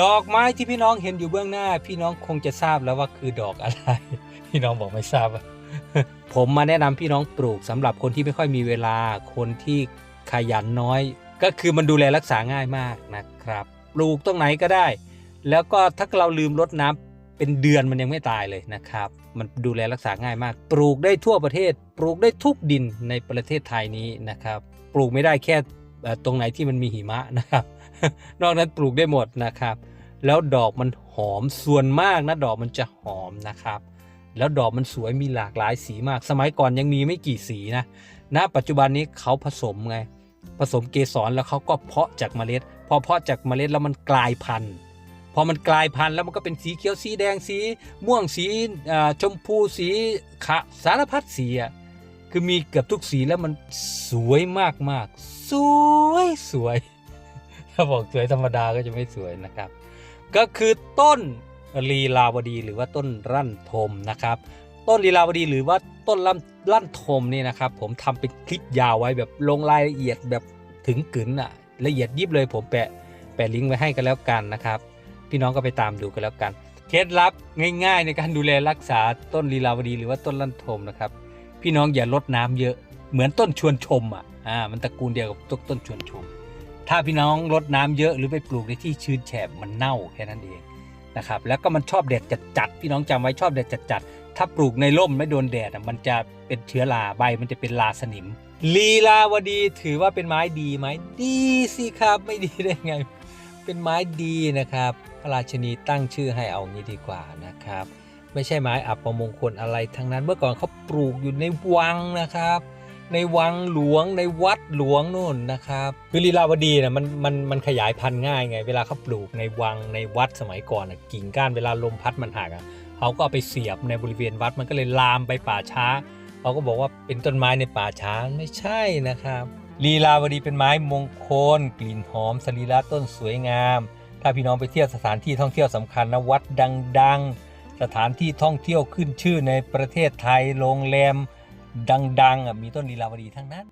ดอกไม้ที่พี่น้องเห็นอยู่เบื้องหน้า พี่น้องคงจะทราบแล้วว่าคือดอกอะไร พี่น้องบอกไม่ทราบอะผมมาแนะนำพี่น้องปลูกสำหรับคนที่ไม่ค่อยมีเวลา คนที่ขยันน้อย ก็คือมันดูแลรักษาง่ายมากนะครับ ปลูกตรงไหนก็ได้ แล้วก็ถ้าเราลืมรดน้ำเป็นเดือนมันยังไม่ตายเลยนะครับ มันดูแลรักษาง่ายมาก ปลูกได้ทั่วประเทศ ปลูกได้ทุกดินในประเทศไทยนี้นะครับ ปลูกไม่ได้แค่ ตรงไหนที่มันมีหิมะนะครับ นอกนั้นปลูกได้หมดนะครับ แล้วดอกมันหอมส่วนมากนะดอกมันจะหอมนะครับ แล้วดอกมันสวยมีหลากหลายสีมาก สมัยก่อนยังมีไม่กี่สีนะณปัจจุบันนี้เขาผสมไง ผสมเกสรแล้วเขาก็เพาะจากเมล็ด พอเพาะจากเมล็ดแล้วมันกลายพันธุ์พอมันกลายพันธุ์แล้วมันก็เป็นสีเขียวสีแดงสีม่วงสีชมพูสีขะสารพัดสีอะ คือมีเกือบทุกสีแล้วมันสวยมากมากสวยสวย ถ้าบอกสวยธรรมดาก็จะไม่สวยนะครับ ก็คือต้นลีลาวดีหรือว่าต้นรั่นทมนะครับ ต้นลีลาวดีหรือว่าต้นลั่นลั่นทมนี่นะครับ ผมทำเป็นคลิปยาวไว้แบบลงรายละเอียดแบบถึงกึ๋นอะละเอียดยิบเลยผมแปะแปะลิงก์ไว้ให้กันแล้วกันนะครับ พี่น้องก็ไปตามดูกันแล้วกัน เคล็ดลับง่าย ๆ ในการดูแลรักษาต้นลีลาวดี หรือว่าต้นลั่นทมนะครับ พี่น้องอย่าลดน้ำเยอะ เหมือนต้นชวนชมอะอ่ามันตระกูลเดียวกับต้นต้นชวนชม ถ้าพี่น้องลดน้ำเยอะหรือไปปลูกในที่ชื้นแฉะมันเน่าแค่นั้นเองนะครับแล้วก็มันชอบแดดจัดๆพี่น้องจำไว้ชอบแดดจัดๆถ้าปลูกในร่มไม่โดนแดดอะมันจะเป็นเชื้อราใบมันจะเป็นราสนิม ลีลาวดีถือว่าเป็นไม้ดีไหมดีสิครับไม่ดีได้ไง เป็นไม้ดีนะครับพระราชนีตั้งชื่อให้เอางี้ดีกว่านะครับ ไม่ใช่ไม้อับประมงคลอะไรทั้งนั้นเมื่อก่อนเขาปลูกอยู่ในวังนะครับ ในวังหลวงในวัดหลวงนู่นนะครับคือลีลาวดีนะมันมันมันขยายพันธุ์ง่ายไง เวลาเขาปลูกในวังในวัดสมัยก่อนนะกิ่งก้านเวลาลมพัดมันหักอะเขาก็เอาไปเสียบในบริเวณวัดมันก็เลยลามไปป่าช้าเขาก็บอกว่าเป็นต้นไม้ในป่าช้าไม่ใช่นะครับลีลาวดีเป็นไม้มงคล กลิ่นหอมสรีระต้นสวยงาม ถ้าพี่น้องไปเที่ยวสถานที่ท่องเที่ยวสำคัญนะวัดดังๆ สถานที่ท่องเที่ยวขึ้นชื่อในประเทศไทยโรงแรมดังๆมีต้นลีลาวดีทั้งนั้น